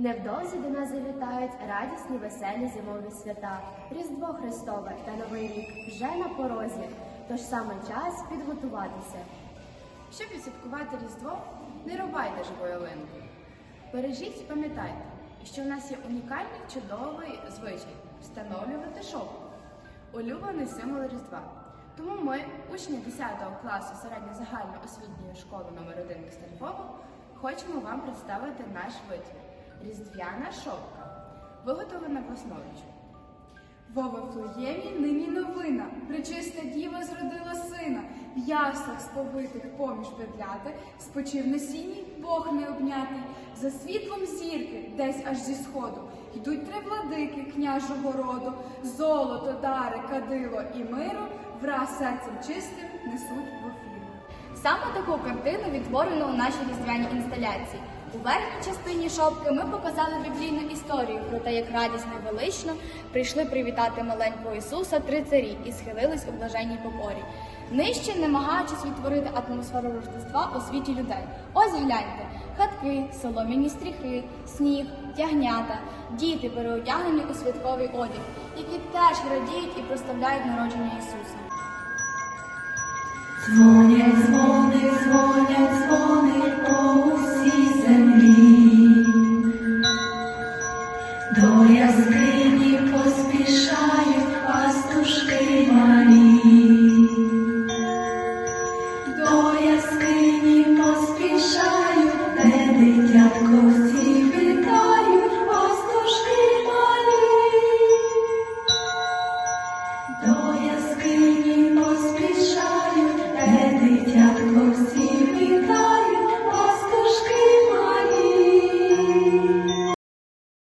Невдовзі до нас завітають радісні веселі зимові свята, Різдво Христове та Новий рік вже на порозі, тож саме час підготуватися. Щоб відсвяткувати Різдво, не рубайте живу ялинку. Бережіть і пам'ятайте, що в нас є унікальний чудовий звичай встановлювати шовку, улюблений символ Різдва. Тому ми, учні 10 класу середньозагальноосвітньої школи номер 1 міста Львова, хочемо вам представити наш витвір Різдвяна шовка, виготовлена власноруч. Во Вифлеємі нині новина, причиста діва зродила сина, в яслах сповитих поміж ведляти, спочив на сіні Бог необнятий, за світлом зірки, десь аж зі сходу, йдуть три владики княжого роду, золото, дари, кадило і миру, враз серцем чистим несуть в ефір. Саме таку картину відтворено у нашій різдвяній інсталяції. У верхній частині шопки ми показали біблійну історію про те, як радісно і велично прийшли привітати маленького Ісуса три царі і схилились у блаженній покорі. Нижче, намагаючись відтворити атмосферу Рождества у світі людей. Ось гляньте: хатки, солом'яні стріхи, сніг, ягнята, діти переодягнені у святковий одяг, які теж радіють і прославляють народження Ісуса. Дзвонять дзвони, дзвонять. то я з пастушки малі, до яскині поспішаю, де дитятко всі пастушки малі, до яскині поспішаю.